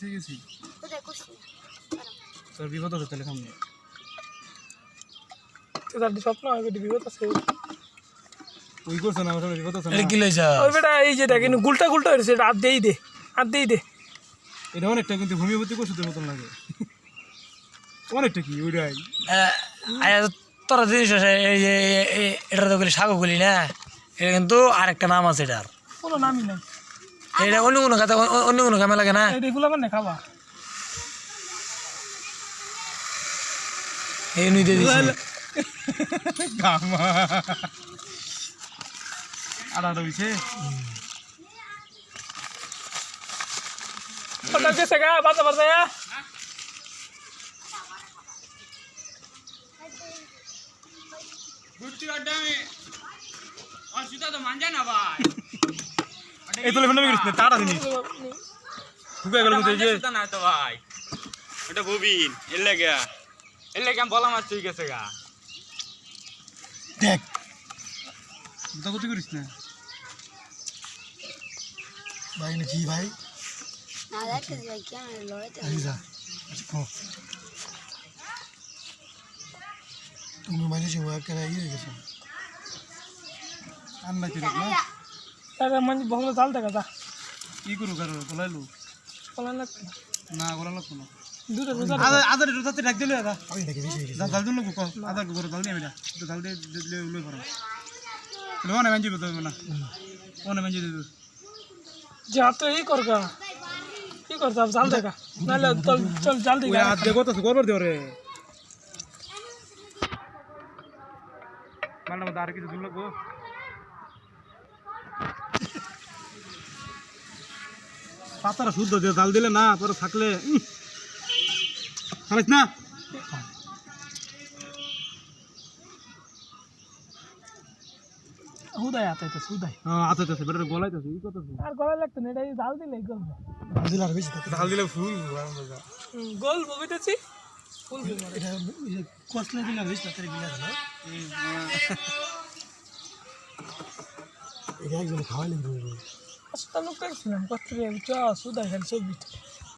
থেকে গেছি তোর বিপদ আছে তাহলে সামনে। তার স্বপ্ন হয় বেটি বিপদ আছে। ওই করছে না আমার বিপদ আছে না? এটা কি লইছ ওই বেটা এই যে কিন্তু গুলটা গুলটা হয়েছে এটা হাত দেই দে হাত দেই দে। এটা অনেকটা কিন্তু মতন লাগে। অনেকটা কি ওইটাই। তোরা জিনিস আছে এই যে এটা তো বলি বলি না? এটা কিন্তু আরেকটা নাম আছে এটার। কোনো নামই নাই। এটা অন্য কোনো খাতে অন্য কোনো কামে লাগে না? এগুলো মানে খাবা এই নুই দিয়ে দিছি। গামা। আড়া এই তোলে করিস না তাড়া দিনি ঢুকে গেল কিন্তু এই যে? না তো ভাই। এটা ববিন এর লাগে। এর লাগে আমি বলা মাছ ঠিক আছে গা। দেখ। দুটা গতি করিস না? ভাই ভাই? না কেন লড়াইতে যা তুমি মানে যে ওয়াক করা ইয়ে গেছো। আন্না চিরক না? তাহলে মানে বহুলে জাল দেখা যা। কি করু কারও? বলাইলো বলা লাগবে না। না বলা লাগতো না দুটো রোজা আদা আদা একটু তাতে ডাক দিলে আদা আমি বেশি গেছি জাল দিল কো? আদা করে জাল দিয়ে বেটা। একটু জাল দিয়ে দিলে উলে পড়া লো না মানজি বলতে হবে না? ও না মানজি দিদু যা তো এই কর গা। কি কর যাব জাল দেখা। নাহলে চল চল জাল দেখো তো দিও রে আর কিছু লাগবো। পাতাটা শুদ্ধ দিয়ে জাল দিলে না পরে থাকলে খারাপ না? হুদায় হ্যাঁ বেটার গলাইতেছে ই করতেছে। আর গলা লাগতো না এটা এই জাল দিলে গল দিল আর বেশি থাকে জাল দিলে ফুল গোল ববিতেছি ফুল এটা কসলে দিল বেশি থাকে বিলা না এটা একজন খাওয়াইলেন তুমি। আসলে লোক দেখছিলাম কত চ সুদাই খেল ছবি